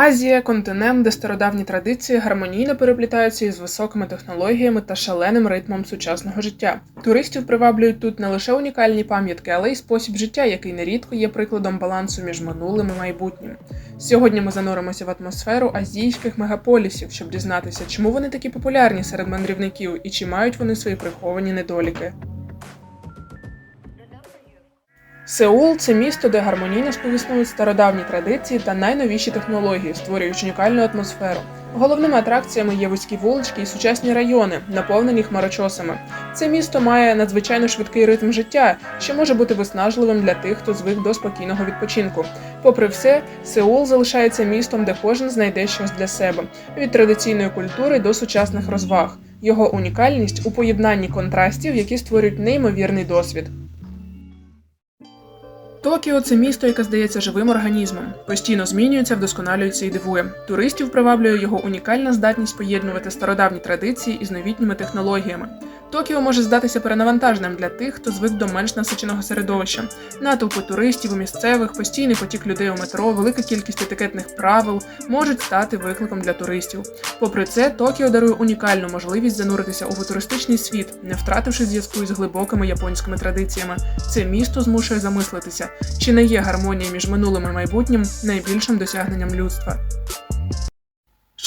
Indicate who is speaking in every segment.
Speaker 1: Азія континент, де стародавні традиції гармонійно переплітаються із високими технологіями та шаленим ритмом сучасного життя. Туристів приваблюють тут не лише унікальні пам'ятки, але й спосіб життя, який нерідко є прикладом балансу між минулим і майбутнім. Сьогодні ми зануримося в атмосферу азійських мегаполісів, щоб дізнатися, чому вони такі популярні серед мандрівників і чи мають вони свої приховані недоліки. Сеул це місто, де гармонійно співіснують стародавні традиції та найновіші технології, створюючи унікальну атмосферу. Головними атракціями є вузькі вулички і сучасні райони, наповнені хмарочосами. Це місто має надзвичайно швидкий ритм життя, що може бути виснажливим для тих, хто звик до спокійного відпочинку. Попри все, Сеул залишається містом, де кожен знайде щось для себе від традиційної культури до сучасних розваг. Його унікальність у поєднанні контрастів, які створюють неймовірний досвід. Токіо це місто, яке здається живим організмом, постійно змінюється, вдосконалюється і дивує. Туристів приваблює його унікальна здатність поєднувати стародавні традиції із новітніми технологіями. Токіо може здатися перенавантаженим для тих, хто звик до менш насиченого середовища. Натовпи туристів у місцевих, постійний потік людей у метро, велика кількість етикетних правил можуть стати викликом для туристів. Попри це, Токіо дарує унікальну можливість зануритися у футуристичний світ, не втративши зв'язку із глибокими японськими традиціями. Це місто змушує замислитися, чи не є гармонія між минулим і майбутнім найбільшим досягненням людства.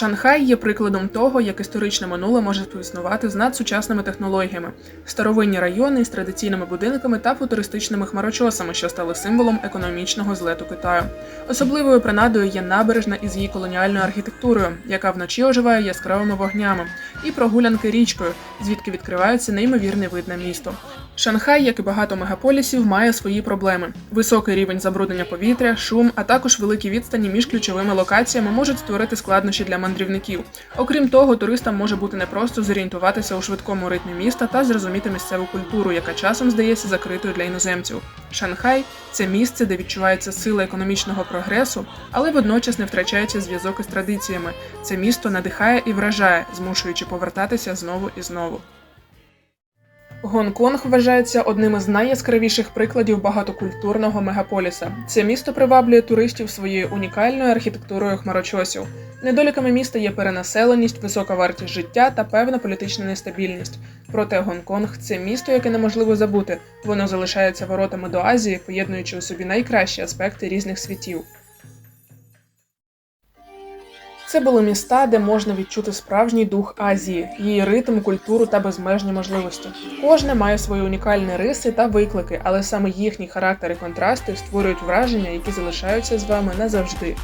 Speaker 1: Шанхай є прикладом того, як історичне минуле може співіснувати з надсучасними технологіями, старовинні райони із традиційними будинками та футуристичними хмарочосами, що стали символом економічного злету Китаю. Особливою принадою є набережна із її колоніальною архітектурою, яка вночі оживає яскравими вогнями, і прогулянки річкою, звідки відкривається неймовірний вид на місто. Шанхай, як і багато мегаполісів, має свої проблеми: високий рівень забруднення повітря, шум, а також великі відстані між ключовими локаціями можуть створити складнощі для мандрівників. Окрім того, туристам може бути непросто зорієнтуватися у швидкому ритмі міста та зрозуміти місцеву культуру, яка часом здається закритою для іноземців. Шанхай це місце, де відчувається сила економічного прогресу, але водночас не втрачається зв'язок із традиціями. Це місто надихає і вражає, змушуючи повертатися знову і знову. Гонконг вважається одним із найяскравіших прикладів багатокультурного мегаполіса. Це місто приваблює туристів своєю унікальною архітектурою хмарочосів. Недоліками міста є перенаселеність, висока вартість життя та певна політична нестабільність. Проте Гонконг це місто, яке неможливо забути. Воно залишається воротами до Азії, поєднуючи у собі найкращі аспекти різних світів. Це були міста, де можна відчути справжній дух Азії, її ритм, культуру та безмежні можливості. Кожне має свої унікальні риси та виклики, але саме їхні характери контрасти створюють враження, які залишаються з вами назавжди.